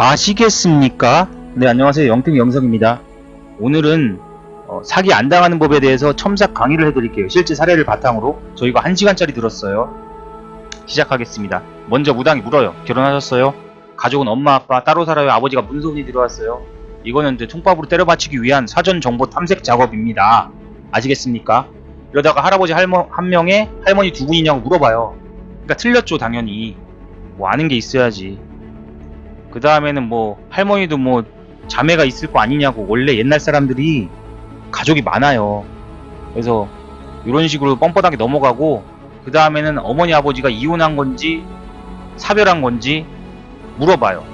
아시겠습니까? 네, 안녕하세요. 영택 영석입니다. 오늘은 어, 사기 안 당하는 법에 대해서 첨삭 강의를 해드릴게요. 실제 사례를 바탕으로 저희가 1시간짜리 들었어요. 시작하겠습니다. 먼저 무당이 물어요. 결혼하셨어요? 가족은 엄마, 아빠, 따로 살아요? 아버지가 문소문이 들어왔어요? 이거는 이제 총밥으로 때려받치기 위한 사전 정보 탐색 작업입니다. 아시겠습니까? 이러다가 할아버지 할머, 한 명에 할머니 두 분이냐고 물어봐요. 그러니까 틀렸죠, 당연히. 뭐 아는 게 있어야지. 그 다음에는 뭐 할머니도 뭐 자매가 있을 거 아니냐고 원래 옛날 사람들이 가족이 많아요. 그래서 이런 식으로 뻔뻔하게 넘어가고 그 다음에는 어머니 아버지가 이혼한 건지 사별한 건지 물어봐요.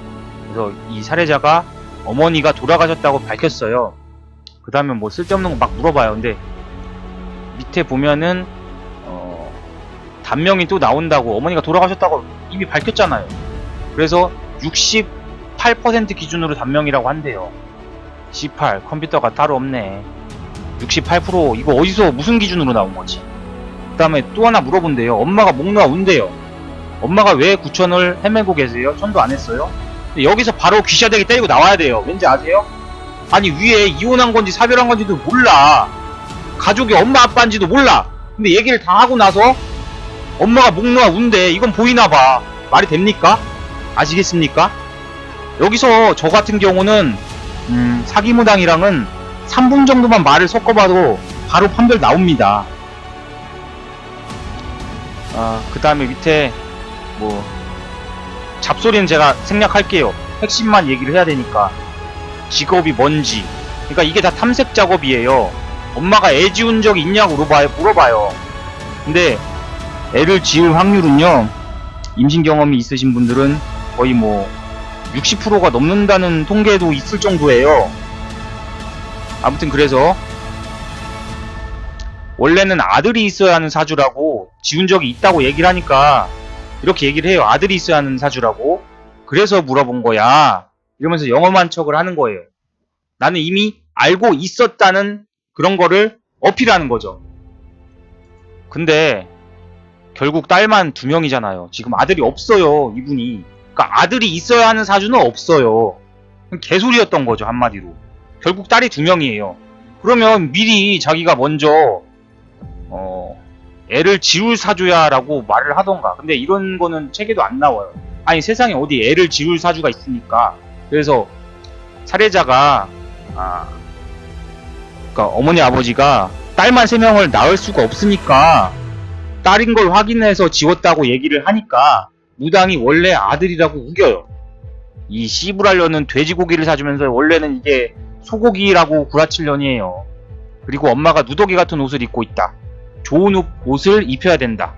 그래서 이 사례자가 어머니가 돌아가셨다고 밝혔어요. 그 다음에 뭐 쓸데없는 거 막 물어봐요. 근데 밑에 보면은 어, 단명이 또 나온다고 어머니가 돌아가셨다고 이미 밝혔잖아요. 그래서 68% 기준으로 단명이라고 한대요. 18 컴퓨터가 따로 없네. 68% 이거 어디서 무슨 기준으로 나온 거지? 그 다음에 또 하나 물어본대요. 엄마가 목 놓아 운대요. 엄마가 왜 구천을 헤매고 계세요? 천도 안 했어요? 여기서 바로 귀샤대기 때리고 나와야 돼요. 왠지 아세요? 아니 위에 이혼한 건지 사별한 건지도 몰라. 가족이 엄마 아빠인지도 몰라. 근데 얘기를 다 하고 나서 엄마가 목 놓아 운대. 이건 보이나 봐. 말이 됩니까? 아시겠습니까? 여기서 저 같은 경우는 음, 사기무당이랑은 3분 정도만 말을 섞어봐도 바로 판별 나옵니다. 아, 그 다음에 밑에 뭐 잡소리는 제가 생략할게요. 핵심만 얘기를 해야 되니까 직업이 뭔지. 그러니까 이게 다 탐색 작업이에요. 엄마가 애 지운 적 있냐고 물어봐요. 물어봐요. 근데 애를 지을 확률은요. 임신 경험이 있으신 분들은 거의 뭐 60%가 넘는다는 통계도 있을 정도예요. 아무튼 그래서 원래는 아들이 있어야 하는 사주라고 지운 적이 있다고 얘기를 하니까 이렇게 얘기를 해요. 아들이 있어야 하는 사주라고. 그래서 물어본 거야. 이러면서 영험한 척을 하는 거예요. 나는 이미 알고 있었다는 그런 거를 어필하는 거죠. 근데 결국 딸만 두 명이잖아요. 지금 아들이 없어요. 이분이. 그러니까 아들이 있어야 하는 사주는 없어요. 개소리였던 거죠 한마디로. 결국 딸이 두 명이에요. 그러면 미리 자기가 먼저 어 애를 지울 사주야라고 말을 하던가. 근데 이런 거는 책에도 안 나와요. 아니 세상에 어디 애를 지울 사주가 있습니까? 그래서 사례자가 아 그러니까 어머니 아버지가 딸만 세 명을 낳을 수가 없으니까 딸인 걸 확인해서 지웠다고 얘기를 하니까 무당이 원래 아들이라고 우겨요. 이 씨부랄려는 돼지고기를 사주면서 원래는 이게 소고기라고 구라칠년이에요. 그리고 엄마가 누더기 같은 옷을 입고 있다. 좋은 옷, 옷을 입혀야 된다.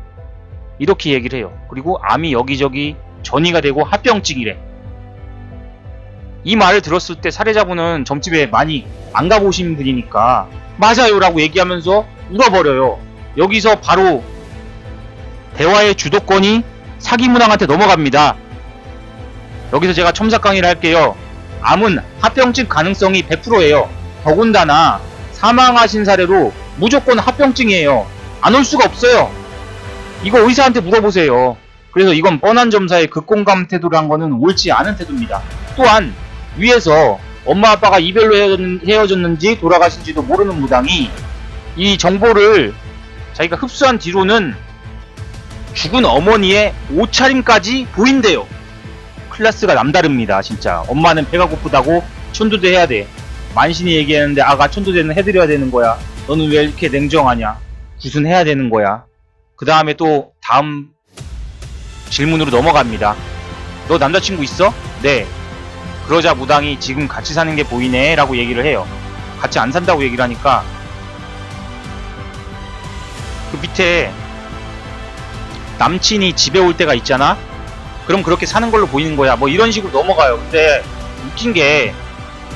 이렇게 얘기를 해요. 그리고 암이 여기저기 전이가 되고 합병증이래. 이 말을 들었을 때 사례자분은 점집에 많이 안 가보신 분이니까 맞아요 라고 얘기하면서 울어버려요. 여기서 바로 대화의 주도권이 사기 문항한테 넘어갑니다. 여기서 제가 첨삭 강의를 할게요. 암은 합병증 가능성이 100%예요. 더군다나 사망하신 사례로 무조건 합병증이에요. 안 올 수가 없어요. 이거 의사한테 물어보세요. 그래서 이건 뻔한 점사의 극공감 태도를 한 거는 옳지 않은 태도입니다. 또한 위에서 엄마 아빠가 이별로 헤어졌는- 헤어졌는지 돌아가신지도 모르는 무당이 이 정보를 자기가 흡수한 뒤로는 죽은 어머니의 옷차림까지 보인대요. 클래스가 남다릅니다, 진짜. 엄마는 배가 고프다고 천도대 해야 돼. 만신이 얘기했는데 아가 천도대는 해드려야 되는 거야. 너는 왜 이렇게 냉정하냐? 구순 해야 되는 거야. 그 다음에 또 다음 질문으로 넘어갑니다. 너 남자친구 있어? 네. 그러자 무당이 지금 같이 사는 게 보이네 라고 얘기를 해요. 같이 안 산다고 얘기를 하니까 그 밑에 남친이 집에 올 때가 있잖아? 그럼 그렇게 사는 걸로 보이는 거야. 뭐 이런 식으로 넘어가요. 근데 웃긴 게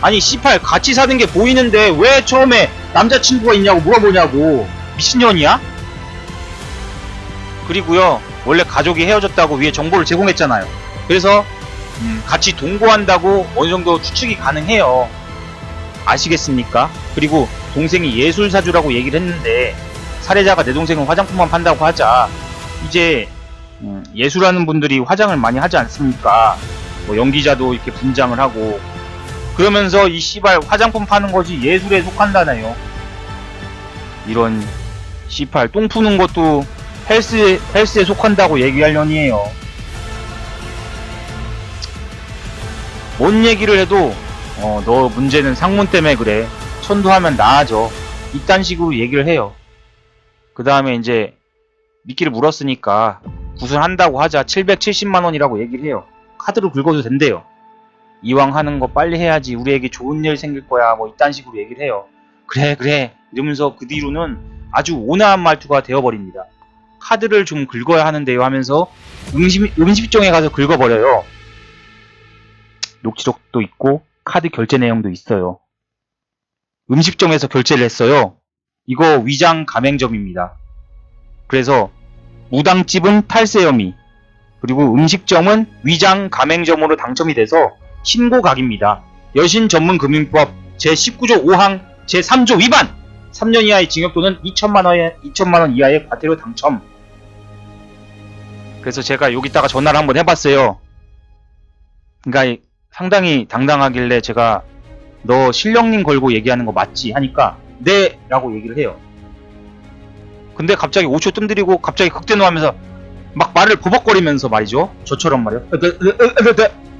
아니 C8 같이 사는 게 보이는데 왜 처음에 남자친구가 있냐고 물어보냐고 미친년이야? 그리고요 원래 가족이 헤어졌다고 위에 정보를 제공했잖아요. 그래서 음, 같이 동거한다고 어느 정도 추측이 가능해요. 아시겠습니까? 그리고 동생이 예술사주라고 얘기를 했는데 사례자가 내 동생은 화장품만 판다고 하자 이제 음, 예술하는 분들이 화장을 많이 하지 않습니까? 뭐 연기자도 이렇게 분장을 하고 그러면서 이 씨발 화장품 파는 것이 예술에 속한다네요. 이런 씨발 똥 푸는 것도 헬스 헬스에 속한다고 얘기하려니에요. 뭔 얘기를 해도 어, 너 문제는 상문 때문에 그래. 천도하면 나아져. 이딴 식으로 얘기를 해요. 그 다음에 이제 미끼를 물었으니까 구순한다고 하자 770만 원이라고 얘기를 해요. 카드로 긁어도 된대요. 이왕 하는 거 빨리 해야지 우리에게 좋은 일 생길 거야 뭐 이딴 식으로 얘기를 해요. 그래 그래 이러면서 그 뒤로는 아주 온화한 말투가 되어버립니다. 카드를 좀 긁어야 하는데요 하면서 음식, 음식점에 가서 긁어버려요. 녹취록도 있고 카드 결제 내용도 있어요. 음식점에서 결제를 했어요. 이거 위장 가맹점입니다. 그래서 무당집은 탈세 혐의 그리고 음식점은 위장 가맹점으로 당첨이 돼서 신고각입니다. 여신 전문 금융법 제19조 5항 제3조 위반 3년 이하의 징역 또는 2천만 원 2천만 원 이하의 과태료 당첨. 그래서 제가 여기다가 전화를 한번 해봤어요. 그러니까 상당히 당당하길래 제가 너 실령님 걸고 얘기하는 거 맞지? 하니까 네 라고 얘기를 해요. 근데 갑자기 5초 뜸들이고 갑자기 극대노하면서 막 말을 버벅거리면서 말이죠. 저처럼 말이요.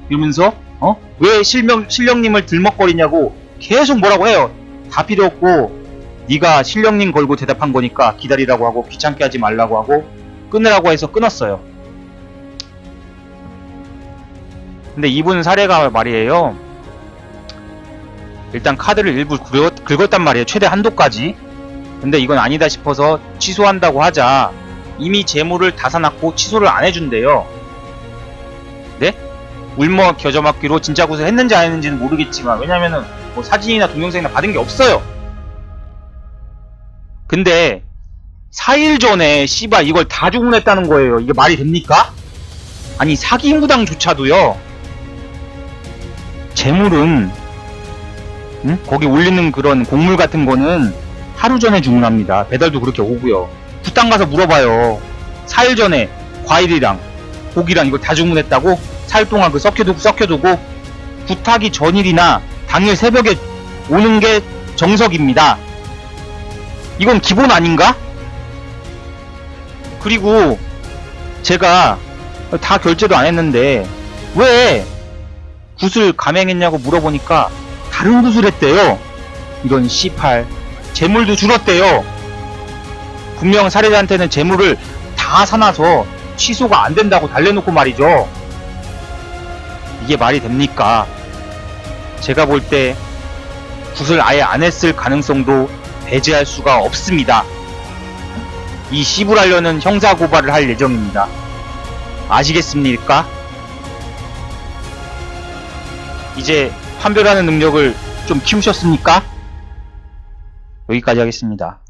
이러면서 어? 왜 실명 실령님을 들먹거리냐고 계속 뭐라고 해요. 다 필요 없고 네가 실령님 걸고 대답한 거니까 기다리라고 하고 귀찮게 하지 말라고 하고 끊으라고 해서 끊었어요. 근데 이분 사례가 말이에요. 일단 카드를 일부 긁었, 긁었단 말이에요. 최대 한도까지. 근데 이건 아니다 싶어서 취소한다고 하자 이미 재물을 다 사놨고 취소를 안 해준대요. 네? 울머 겨져맞기로 진짜 구슬 했는지 안 했는지는 모르겠지만 왜냐면은 뭐 사진이나 동영상이나 받은 게 없어요. 근데 4일 전에 씨발 이걸 다 주문했다는 거예요. 이게 말이 됩니까? 아니 사기 무당조차도요. 재물은 응? 거기 올리는 그런 곡물 같은 거는 하루 전에 주문합니다. 배달도 그렇게 오고요. 부땅 가서 물어봐요. 4일 전에 과일이랑 고기랑 이걸 다 주문했다고 4일 동안 그 썩혀두고 썩혀두고 부탁이 전일이나 당일 새벽에 오는 게 정석입니다. 이건 기본 아닌가? 그리고 제가 다 결제도 안 했는데 왜 구슬 감행했냐고 물어보니까 다른 구슬 했대요. 이런 C8 재물도 줄었대요. 분명 사례자한테는 재물을 다 사놔서 취소가 안 된다고 달래놓고 말이죠. 이게 말이 됩니까? 제가 볼 때 굿을 아예 안 했을 가능성도 배제할 수가 없습니다. 이 시불하려는 형사고발을 할 예정입니다. 아시겠습니까? 이제 판별하는 능력을 좀 키우셨습니까? 여기까지 하겠습니다.